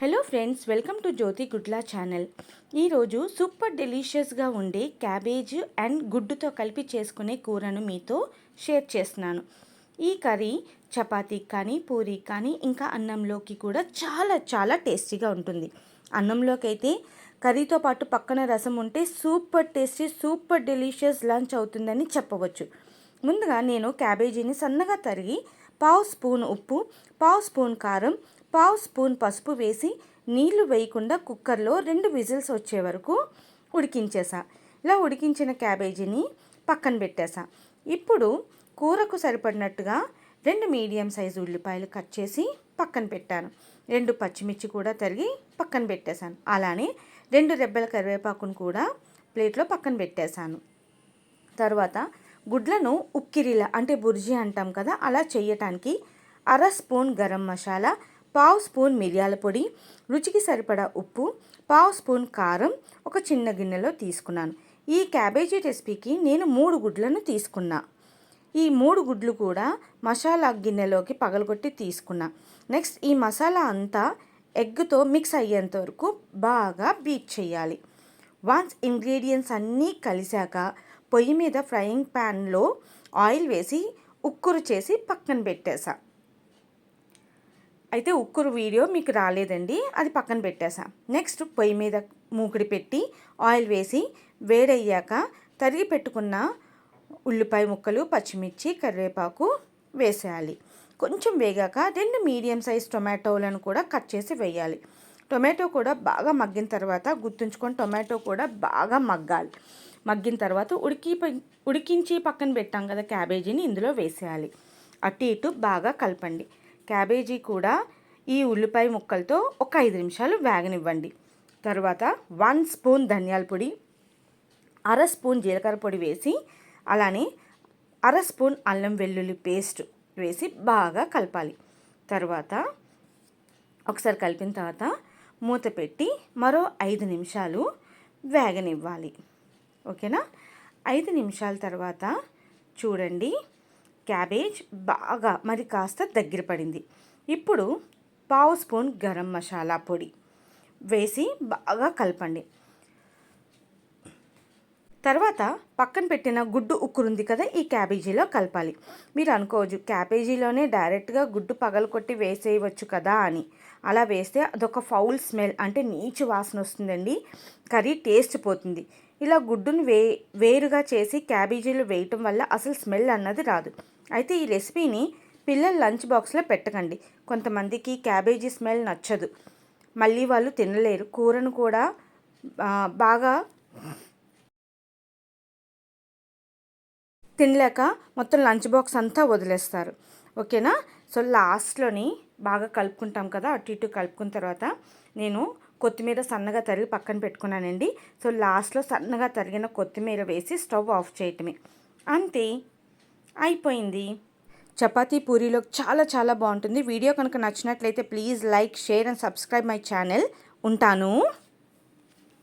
Hello friends welcome to Jyoti Gudla channel ఈరోజు super డెలీషియస్గా ఉండే క్యాబేజ్ అండ్ గుడ్డుతో కలిపి చేసుకునే కూరను మీతో షేర్ చేస్తున్నాను. ఈ కర్రీ చపాతీకి కానీ పూరి కానీ ఇంకా అన్నంలోకి కూడా చాలా చాలా టేస్టీగా ఉంటుంది. అన్నంలోకి అయితే కర్రీతో పాటు పక్కన రసం ఉంటే super tasty super delicious lunch అవుతుందని చెప్పవచ్చు. ముందుగా నేను క్యాబేజీని సన్నగా తరిగి పావు స్పూన్ ఉప్పు పావు స్పూన్ కారం పావు స్పూన్ పసుపు వేసి నీళ్ళు వేయకుండా కుక్కర్లో రెండు విజిల్స్ వచ్చే వరకు ఉడికించేసా. ఇలా ఉడికించిన క్యాబేజీని పక్కన పెట్టేసా. ఇప్పుడు కూరకు సరిపడినట్టుగా రెండు మీడియం సైజు ఉల్లిపాయలు కట్ చేసి పక్కన పెట్టాను. రెండు పచ్చిమిర్చి కూడా తరిగి పక్కన పెట్టేశాను. అలానే రెండు రెబ్బల కరివేపాకును కూడా ప్లేట్లో పక్కన పెట్టేశాను. తర్వాత గుడ్లను ఉక్కిరిలా అంటే బుర్జీ అంటాం కదా అలా చేయటానికి అర స్పూన్ గరం మసాలా పావు స్పూన్ మిరియాల పొడి రుచికి సరిపడా ఉప్పు పావు స్పూన్ కారం ఒక చిన్న గిన్నెలో తీసుకున్నాను. ఈ క్యాబేజీ రెసిపీకి నేను మూడు గుడ్లను తీసుకున్నా. ఈ మూడు గుడ్లు కూడా మసాలా గిన్నెలోకి పగలగొట్టి తీసుకున్నా. నెక్స్ట్ ఈ మసాలా అంతా ఎగ్తో మిక్స్ అయ్యేంత వరకు బాగా బీట్ చేయాలి. వన్స్ ఇంగ్రీడియంట్స్ అన్నీ కలిశాక పొయ్యి మీద ఫ్రైయింగ్ ప్యాన్లో ఆయిల్ వేసి ఉక్కురు చేసి పక్కన పెట్టేసా. అయితే ఉక్కురు వీడియో మీకు రాలేదండి అది పక్కన పెట్టేసా నెక్స్ట్ పొయ్యి మీద మూకుడి పెట్టి ఆయిల్ వేసి వేడయ్యాక తరిగి పెట్టుకున్న ఉల్లిపాయ ముక్కలు పచ్చిమిర్చి కరివేపాకు వేసేయాలి. కొంచెం వేగాక రెండు మీడియం సైజ్ టొమాటోలను కూడా కట్ చేసి వేయాలి. టొమాటో కూడా బాగా మగ్గిన తర్వాత గుర్తుంచుకొని టొమాటో కూడా బాగా మగ్గాలి. మగ్గిన తర్వాత ఉడికి ఉడికించి పక్కన పెట్టాం కదా క్యాబేజీని ఇందులో వేసేయాలి. అటు ఇటు బాగా కలపండి. క్యాబేజీ కూడా ఈ ఉల్లిపాయ ముక్కలతో ఒక ఐదు నిమిషాలు వేగనివ్వండి. తర్వాత వన్ స్పూన్ ధనియాల పొడి అర స్పూన్ జీలకర్ర పొడి వేసి అలానే అర స్పూన్ అల్లం వెల్లుల్లి పేస్ట్ వేసి బాగా కలపాలి. తర్వాత ఒకసారి కలిపిన తర్వాత మూత పెట్టి మరో ఐదు నిమిషాలు వేగనివ్వాలి. ఓకేనా? ఐదు నిమిషాల తర్వాత చూడండి. క్యాబేజ్ బాగా మరి కాస్త దగ్గర పడింది. ఇప్పుడు పావు స్పూన్ గరం మసాలా పొడి వేసి బాగా కలపండి. తర్వాత పక్కన పెట్టిన గుడ్డు ఉక్కురుంది కదా ఈ క్యాబేజీలో కలపాలి. మీరు అనుకోవచ్చు క్యాబేజీలోనే డైరెక్ట్గా గుడ్డు పగలు కొట్టి వేసేయవచ్చు కదా అని. అలా వేస్తే అదొక ఫౌల్ స్మెల్ అంటే నీచు వాసన వస్తుందండి. కర్రీ టేస్ట్ పోతుంది. ఇలా గుడ్డును వే వేరుగా చేసి క్యాబేజీలు వేయటం వల్ల అసలు స్మెల్ అన్నది రాదు. అయితే ఈ రెసిపీని పిల్లల లంచ్ బాక్స్లో పెట్టకండి. కొంతమందికి క్యాబేజీ స్మెల్ నచ్చదు. మళ్ళీ వాళ్ళు తినలేరు. కూరను కూడా బాగా తినలేక మొత్తం లంచ్ బాక్స్ అంతా వదిలేస్తారు. ఓకేనా? సో లాస్ట్లోని బాగా కలుపుకుంటాం కదా అటు ఇటు కలుపుకున్న తర్వాత నేను కొత్తిమీర సన్నగా తరిగి పక్కన పెట్టుకున్నానండి. సో లాస్ట్లో సన్నగా తరిగిన కొత్తిమీర వేసి స్టవ్ ఆఫ్ చేయటమే. అంతే. అయిపోయింది. చపాతీ పూరీలో చాలా చాలా బాగుంటుంది. వీడియో కనుక నచ్చినట్లయితే please like share and subscribe my channel. ఉంటాను.